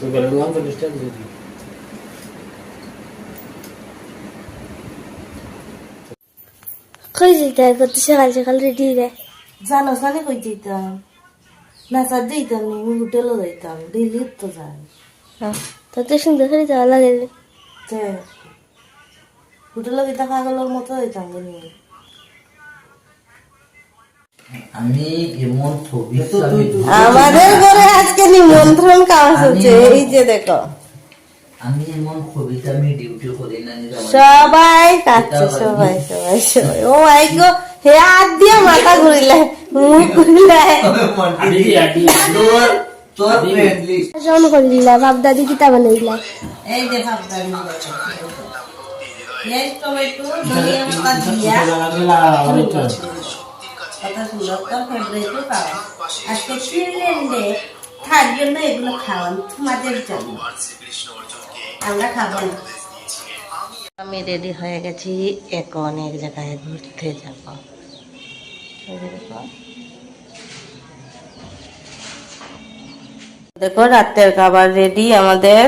Sogar eine langweilige Stelle sind die. কই যেতে কত সকাল সকাল রেডি রে জানো জানি কই যেতাম না স্যার যেতাম নি হোটেলও যাইতাম দিল্লি তো যাই তত সুন্দর করে যাওয়া লাগে হোটেলে গিয়ে থাকা গেলোর মতো যাইতাম গেলি আমি এমন আমাদের ঘরে আজকে নিমন্ত্রণ কাজ হচ্ছে এই যে দেখো আমি এমন কবিতা আমি ডিউটি করি না সবাই সবাই সবাই সবাই ও মাই গো হে হাত দিয়ে মাথা ঘুরিলে মুখ ঘুরিলে জন করিলা বাপ দাদি কিতা বানাইলা এই যে এই টমেটো ধনিয়া পাতা দিয়া খাওয়া আজকে ফিনল্যান্ডে জন্য এগুলো খাওয়ান তোমাদের জন্য। আমরা খাব না। আমি রেডি হয়ে গেছি এখন এক জায়গায় ঘুরতে যাব। দেখো, রাতের খাবার রেডি, আমাদের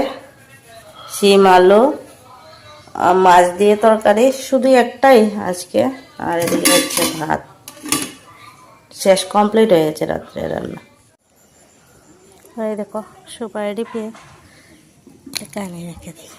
শিম আলু মাছ দিয়ে তরকারি, শুধু একটাই আজকে। আর এদিকে হচ্ছে ভাত। শেষ কমপ্লিট হয়ে গেছে রাত্রে রান্না দেখো সুপারি পেয়ে কানে রেখে দিই।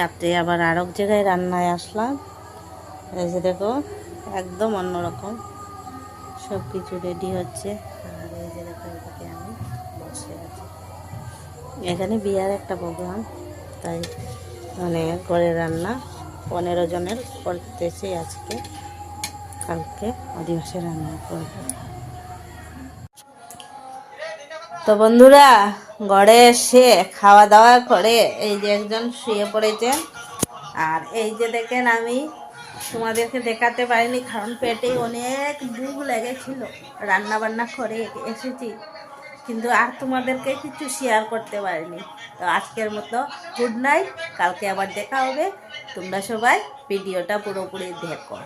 রাত্রে আবার আর এক জায়গায় রান্নায় আসলাম। এই যে দেখো, একদম অন্যরকম। সব কিছু রেডি হচ্ছে। আর এই যে দেখো এদিকে আমি বসে আছি এখানে বিয়ার একটা প্রোগ্রাম তাই মানে করে রান্না। পনেরো জনের করতেছি আজকে। কালকে আদিবাসী রান্না করব। তো বন্ধুরা, ঘরে এসে খাওয়া দাওয়া করে এই যে একজন শুয়ে পড়েছেন। আর এই যে দেখেন আমি, তোমাদেরকে দেখাতে পারিনি কারণ পেটে অনেক বুক লেগেছিল। রান্না বান্না করে এসেছি, কিন্তু আর তোমাদেরকে কিছু শেয়ার করতে পারিনি। তো আজকের মতো গুড নাইট কালকে আবার দেখা হবে। তোমরা সবাই ভিডিওটা পুরোপুরি দেখো।